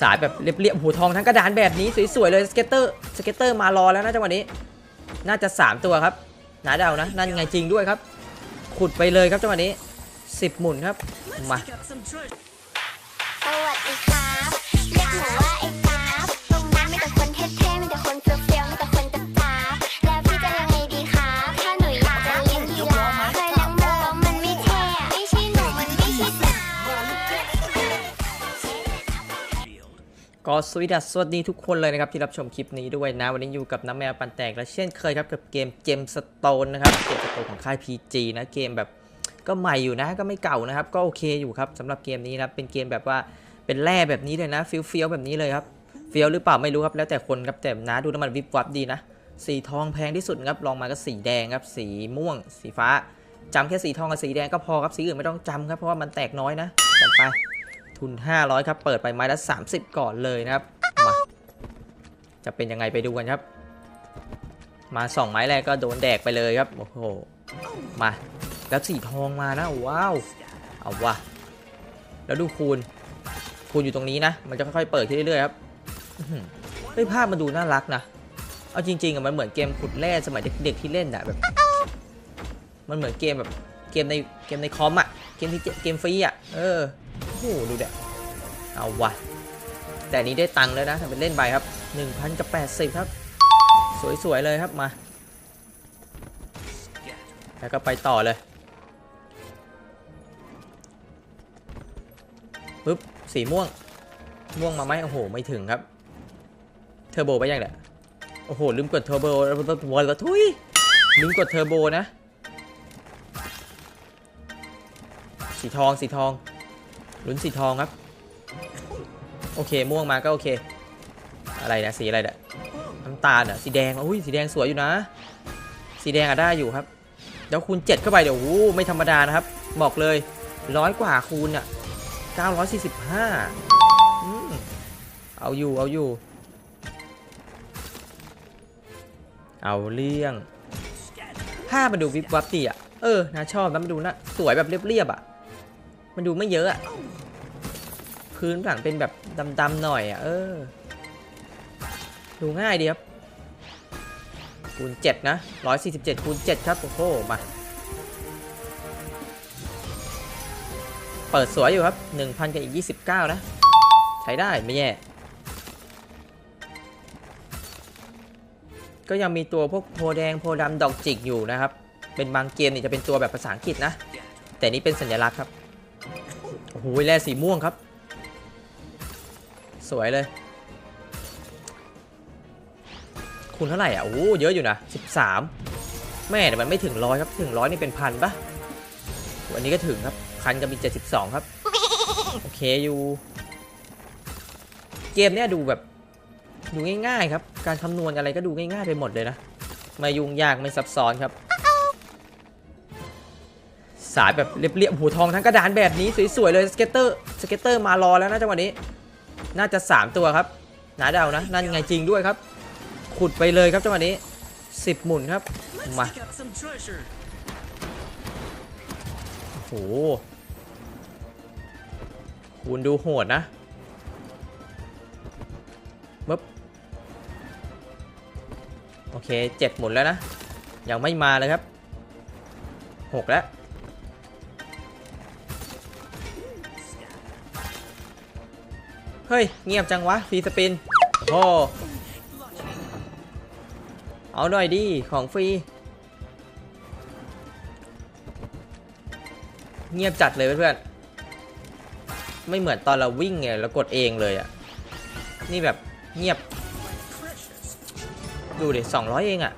สายแบบเรียบๆหูทองทั้งกระดานแบบนี้สวยๆเลยสเก็ตเตอร์สเก็ตเตอร์มารอแล้วนะจังหวะนี้ น่าจะ 3 ตัวครับนาเดานะ นั่นไงจริงด้วยครับ ขุดไปเลยครับจังหวะนี้ 10 หมุนครับมา ก็สวัสดีสวัสดีทุกคนเลยนะครับที่รับชมคลิปนี้ด้วยนะ วันนี้อยู่กับน้ำแมวปันแตกและเช่นเคยครับกับเกมเจมสโตนนะครับเกมสโตนของค่าย PG นะเกมแบบก็ใหม่อยู่นะก็ไม่เก่านะครับ ก็โอเคอยู่ครับสำหรับเกมนี้นะเป็นเกมแบบว่าเป็นแร่แบบนี้เลยนะฟิลฟีลแบบนี้เลยครับฟีลหรือเปล่าไม่รู้ครับแล้วแต่คนครับแต่นะดูน้ำมันวิบวับดีนะสีทองแพงที่สุดครับลองมาก็สีแดงครับสีม่วง สีฟ้าจำแค่สีทองกับสีแดงก็พอครับสีอื่นไม่ต้องจำครับเพราะว่ามันแตกน้อยนะจัดไป ทุน 500 ครับ เปิดไปไม้ละ 30 ก่อนเลยนะครับ มา จะเป็นยังไงไปดูกันครับ มา 2 ไม้แรกก็โดนแดกไปเลยครับ โอ้โห มา แล้วสีทองมานะ ว้าว เอาวะ แล้วดูคูณ คูณอยู่ตรงนี้นะ มันจะค่อยๆ เปิดขึ้นเรื่อยๆครับเฮ้ยภาพมันดูน่ารักนะ เอาจริงๆอะมันเหมือนเกมขุดแร่สมัยเด็กๆที่เล่นอะแบบ มันเหมือนเกมแบบเกมในเกมในคอมอะเกมที่เกมฟรีอะเออ โอ้โหดูเด็เอาวะแต่นี้ได้ตังค์แล้วนะทำเป็นเล่นไปครับ1,000กับ80 ครับ สวย ๆ เลยครับมา แล้วก็ไปต่อเลยปึ๊บสีม่วง ม่วงมาไหมโอ้โห ไม่ถึงครับ เทอร์โบไปยังเนี่ยโอ้โห ลืมกดเทอร์โบวอลก็ทุยลืมกดเทอร์โบนะ สีทองสีทอง ลุ้นสีทองครับ โอเค ม่วงมาก็โอเค อะไรนะสีอะไรเนี่ยน้ำตาลอะสีแดงอุ้ยสีแดงสวยอยู่นะ สีแดงอะได้อยู่ครับเดี๋ยวคูณ 7 เข้าไปเดี๋ยวโอ้ไม่ธรรมดานะครับ บอกเลยร้อยกว่าคูณอะ945อืมเอาอยู่เอาอยู่ เอาเรื่องภามันดูวิบวับดีอะ เออนะชอบนะมันดูนะสวยแบบเรียบๆอะ มันดูไม่เยอะอะ พื้นหลังเป็นแบบดำๆหน่อยอะเออ ดูง่ายดีครับคูณ7นะ147คูณ7ครับโอ้โหมาเปิดสวยอยู่ครับ1,000กับอีก29 นะ ใช้ได้ไม่แย่ก็ยังมีตัวพวกโพแดงโพดำดอกจิกอยู่นะครับ เป็นบางเกมนี่จะเป็นตัวแบบภาษาอังกฤษนะ แต่นี่เป็นสัญลักษณ์ครับ โอ้โหแร่สีม่วงครับ สวยเลย คูณเท่าไหร่อะ โอ้เยอะอยู่นะ 13 แม่แต่มันไม่ถึงร้อยครับ ถึงร้อยนี่เป็นพันปะวันนี้ก็ถึงครับ พันกับมี72 ครับ โอเคอยู่ เกมเนี้ยดูแบบดูง่ายๆครับ การคำนวณอะไรก็ดูง่ายๆไปหมดเลยนะ ไม่ยุ่งยากไม่ซับซ้อนครับ สายแบบเรียบๆหูทองทั้งกระดานแบบนี้สวยๆเลยสเก็ตเตอร์ สเก็ตเตอร์มารอแล้วนะจังหวะนี้ น่าจะ 3 ตัวครับหนาเดานะ นั่นไงจริงด้วยครับ ขุดไปเลยครับจังหวะนี้ 10 หมุนครับ มาโอ้โหคุณดูโหดนะปึ๊บโอเค 7 หมุนแล้วนะ ยังไม่มาเลยครับ 6 แล้ว เฮ้ย เงียบจังวะฟรีสปินโอ้โหเอาหน่อยดิ ของฟรี เงียบจัดเลยเพื่อนๆไม่เหมือนตอนเราวิ่งไงเรากดเองเลยอะนี่แบบเงียบ ดูดิ200เองอะ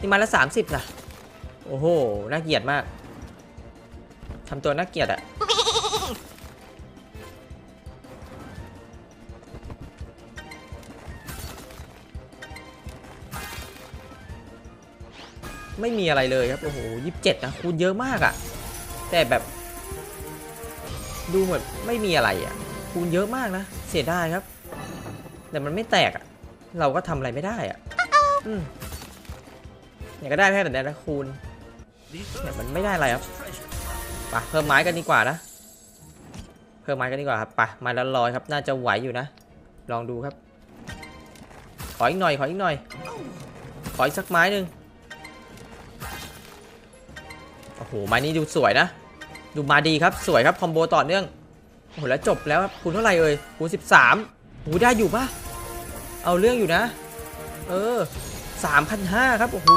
นี่มาละ30นะโอ้โห น่าเกลียดมากทำตัวน่าเกลียดอะ ไม่มีอะไรเลยครับ โอ้โหยี่สิบเจ็ดนะคูณเยอะมากอะ่ะ แต่แบบ ดูเหมือนไม่มีอะไรอะ่ะ คูณเยอะมากนะ เสียดายครับ แต่มันไม่แตกอะ่ะ เราก็ทำอะไรไม่ได้อะ่ะ อืมเนี่ยก็ได้แค่แต่นี้นะคูณเนี่ยมันไม่ได้อะไรครับไปเพิ่มไม้กันดีกว่านะ เพิ่มไม้กันดีกว่าครับไปไม้ละร้อยครับ น่าจะไหวอยู่นะ ลองดูครับ ขออีกหน่อย ขออีกหน่อย ขออีกสักไม้หนึ่ง ไม้นี้ดูสวยนะ ดูมาดีครับสวยครับคอมโบต่อเนื่องโอ้โหแล้วจบแล้วครับคูณเท่าไหร่เอ่ยคูณ13โอ้โหได้อยู่ปะเอาเรื่องอยู่นะ เออ3,500ครับโอ้โห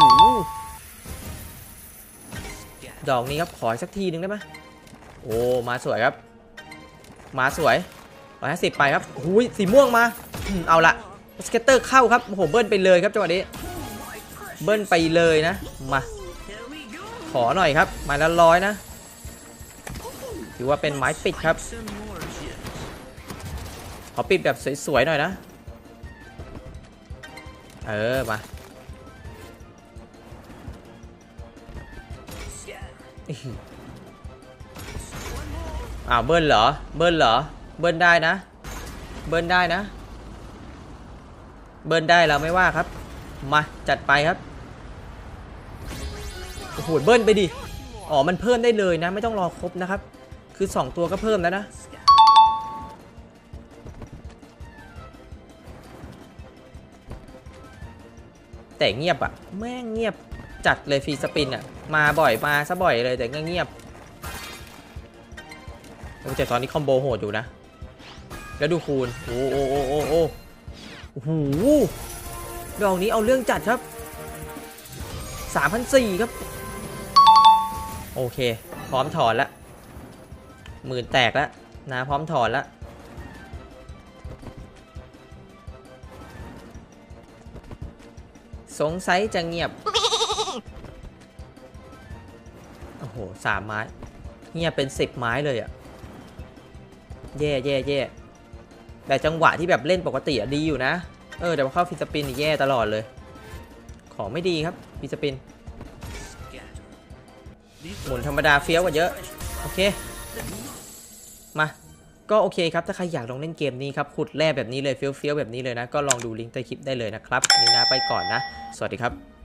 ดอกนี้ครับขอสักทีหนึ่งได้ไหมโอ้มาสวยครับ มาสวย150ไปครับโอ้ยสีม่วงมาเอาละสเก็ตเตอร์เข้าครับโอ้โหเบิ้ลไปเลยครับจังหวะนี้ เบิ้ลไปเลยนะมา อหน่อยครับไม้ละร้อยนะ ถือว่าเป็นไม้ปิดครับ ขอปิดแบบสวยๆหน่อยนะ เออ มาอ้าวเบิ้ลเหรอ เบิ้ลเหรอ เบิ้ลได้นะ เบิ้ลได้นะ เบิ้ลได้เราไม่ว่าครับ มาจัดไปครับ โอ้โหเบิ้ลไปดิ อ๋อ มันเพิ่มได้เลยนะ ไม่ต้องรอครบนะครับ คือ 2 ตัวก็เพิ่มแล้วนะ แต่เงียบอะแม่งเงียบจัดเลยฟรีสปินอะมาบ่อยมาซะบ่อยเลยแต่ก็เงียบโอ้แต่ตอนนี้คอมโบโหดอยู่นะ แล้วดูคูณ โอ้โอ้โอ้โอ้โอ้โอ้โหดอกนี้เอาเรื่องจัดครับ3,004ครับ โอเค พร้อมถอนละหมื่นแตกแล้วนะพร้อมถอนละสงสัยจะเงียบ โอ้โหสามไม้ เงียบเป็นสิบไม้เลยอะแย่แย่แย่แต่จังหวะที่แบบเล่นปกติอะดีอยู่นะ เออแต่พอเข้าฟิสปินนี่แย่ตลอดเลย ของไม่ดีครับฟิสปิน หมุนธรรมดาเฟี้ยวกว่าเยอะ โอเค มา ก็โอเคครับ ถ้าใครอยากลองเล่นเกมนี้ครับขุดแร่แบบนี้เลยเฟี้ยวๆแบบนี้เลยนะ ก็ลองดูลิงก์ใต้คลิปได้เลยนะครับ นี่นะไปก่อนนะ สวัสดีครับ